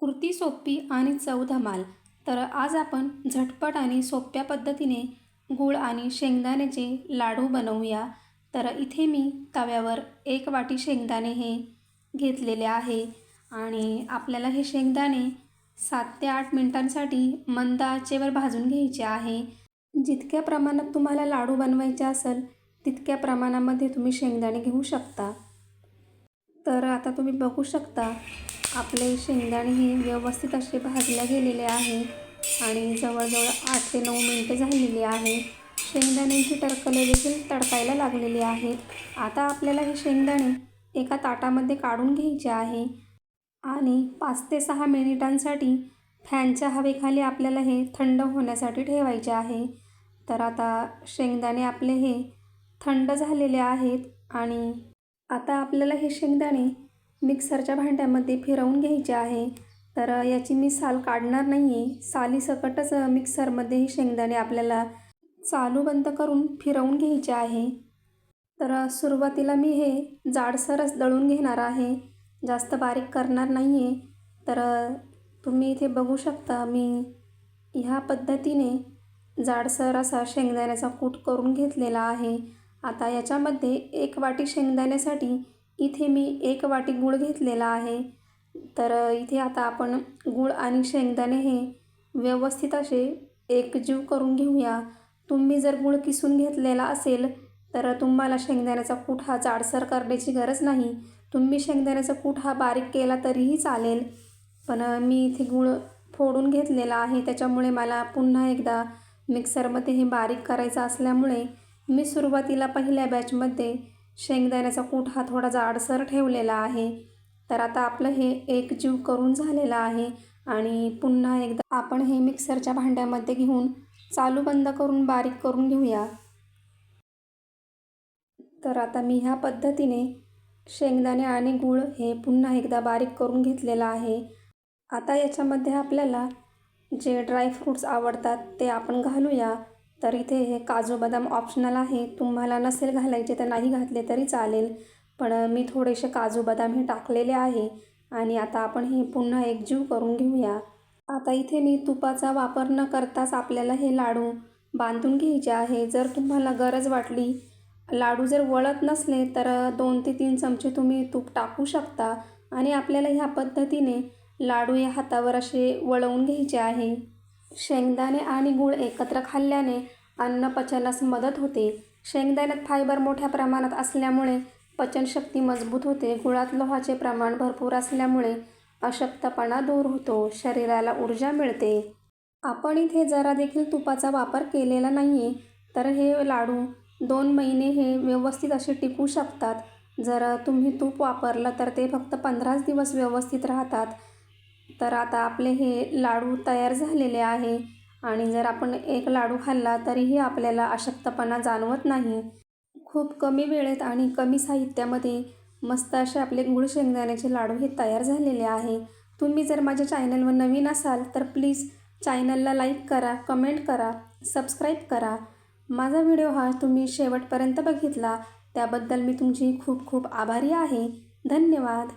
कृती सोपी आणि चव धमाल. तर आज आपण झटपट आणि सोप्या पद्धतीने गूळ आणि शेंगदाण्याचे लाडू बनवूया. तर इथे मी तव्यावर एक वाटी शेंगदाणे हे घेतलेले आहे आणि आपल्याला हे शेंगदाणे सात ते आठ मिनटांसाठी मंद आचेवर भाजून घ्यायचे आहे. जितक्या प्रमाणात तुम्हाला लाडू बनवायचे असेल तितक्या प्रमाणामध्ये तुम्ही शेंगदाणे घेऊ शकता. तर आता तुम्ही बघू शकता आपले शेंगदाणे हे व्यवस्थित असे भाजल्या गेलेले आहे आणि जवळजवळ आठ ते नऊ मिनटं झालेली आहे. शेंगदाण्यांची टरकले देखील तडकायला लागलेली आहेत आता आपल्याला हे शेंगदाणे एका ताटामध्ये काढून घ्यायचे आहे आणि पाच ते सहा मिनिटांसाठी फॅनच्या हवेखाली आपल्याला हे थंड होण्यासाठी ठेवायचे आहे. तर आता शेंगदाणे आपले हे थंड झालेले आहेत आणि आता आपल्याला हे शेंगदाणे मिक्सरच्या भांड्यामध्ये फिरवून घ्यायचे आहे. तर याची मी साल काढणार नाही आहे सालीसकटच मिक्सरमध्ये हे शेंगदाणे आपल्याला चालू बंद करून फिरवून घ्यायचे आहे. तर सुरुवातीला मी हे जाडसरच दळून घेणार आहे. जास्त बारीक करणार नाही आहे तर तुम्ही इथे बघू शकता मी ह्या पद्धतीने जाडसर असा शेंगदाण्याचा कूट करून घेतलेला आहे. आता याच्यामध्ये एक वाटी शेंगदाण्यासाठी इथे मी एक वाटी गूळ घेतलेला आहे. तर इथे आता आपण गूळ आणि शेंगदाणे हे व्यवस्थित असे एकजीव करून घेऊया. तुम्ही जर गूळ किसून घेतलेला असेल तर तुम्हाला शेंगदाण्याचा कूट हा जाडसर करण्याची गरज नाही. तुम्ही शेंगदाण्याचा कूट हा बारीक केला तरीही चालेल. पण मी इथे गूळ फोडून घेतलेला आहे त्याच्यामुळे मला पुन्हा एकदा मिक्सरमध्ये हे बारीक करायचं असल्यामुळे मी सुरुवातीला पहिल्या बॅचमध्ये शेंगदाण्याचा कूट हा थोडा जाडसर ठेवलेला आहे. तर आता आपलं हे एकजीव करून झालेलं आहे आणि पुन्हा एकदा आपण हे मिक्सरच्या भांड्यामध्ये घेऊन चालू बंद करून बारीक करून घेऊया. तर आता मी ह्या पद्धतीने शेंगदाणे आणि गूळ हे पुन्हा एकदा बारीक करून घेतलेलं आहे. आता याच्यामध्ये आपल्याला जे ड्रायफ्रूट्स आवडतात ते आपण घालूया. तर इथे हे काजू बदाम ऑप्शनल आहे. तुम्हाला नसेल घालायचे तर नाही घातले तरी चालेल. पण मी थोडेसे काजू बदाम हे टाकलेले आहे. आणि आता आपण हे पुन्हा एकजीव करून घेऊया. आता इथे मी तुपाचा वापर न करताच आपल्याला हे लाडू बांधून घ्यायचे आहे. जर तुम्हाला गरज वाटली लाडू जर वळत नसले तर दोन ते तीन चमचे तुम्ही तूप टाकू शकता. आणि आपल्याला ह्या पद्धतीने लाडू या हातावर असे वळवून घ्यायचे आहे. शेंगदाणे आणि गूळ एकत्र खाल्ल्याने अन्न पचनास मदत होते. शेंगदाण्यात फायबर मोठ्या प्रमाणात असल्यामुळे पचनशक्ती मजबूत होते. गुळात लोहाचे प्रमाण भरपूर असल्यामुळे अशक्तपणा दूर होतो. शरीराला ऊर्जा मिळते. आपण इथे जरा देखील तुपाचा वापर केलेला नाही आहे तर हे लाडू दोन महिने हे व्यवस्थित असे टिकू शकतात. जर तुम्ही तूप वापरलं तर ते फक्त पंधराच दिवस व्यवस्थित राहतात. तर आता आपले हे लाडू तयार झालेले आहे. आणि जर आपण एक लाडू खाल्ला तरीही आपल्याला अशक्तपणा जाणवत नाही. खूप कमी वेळेत आणि कमी साहित्यामध्ये मस्त असे आपले गुळ शेंगदाण्याचे लाडू हे तयार झालेले आहे. तुम्ही जर माझ्या चॅनलवर नवीन असाल तर प्लीज चॅनलला लाईक करा कमेंट करा सबस्क्राईब करा. माझा व्हिडिओ हा तुम्ही शेवटपर्यंत बघितला त्याबद्दल मी तुमची खूप खूप आभारी आहे. धन्यवाद.